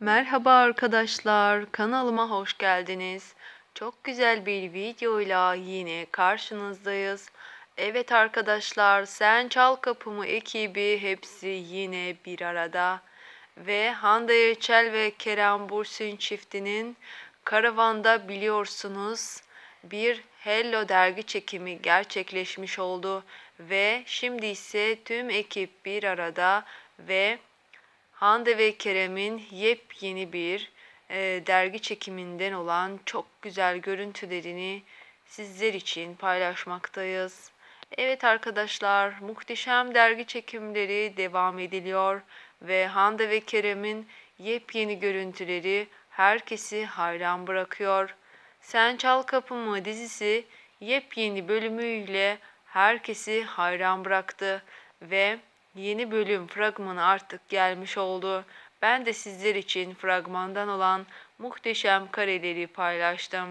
Merhaba arkadaşlar, kanalıma hoş geldiniz. Çok güzel bir videoyla yine karşınızdayız. Evet arkadaşlar, Sen Çal Kapımı ekibi hepsi yine bir arada. Ve Hande Erçel ve Kerem Bürsin çiftinin karavanda biliyorsunuz bir Hello dergi çekimi gerçekleşmiş oldu. Ve şimdi ise tüm ekip bir arada ve Hande ve Kerem'in yepyeni bir e, dergi çekiminden olan çok güzel görüntülerini sizler için paylaşmaktayız. Evet arkadaşlar, muhteşem dergi çekimleri devam ediliyor ve Hande ve Kerem'in yepyeni görüntüleri herkesi hayran bırakıyor. Sen Çal Kapımı dizisi yepyeni bölümüyle herkesi hayran bıraktı ve Yeni bölüm fragmanı artık gelmiş oldu. Ben de sizler için fragmandan olan muhteşem kareleri paylaştım.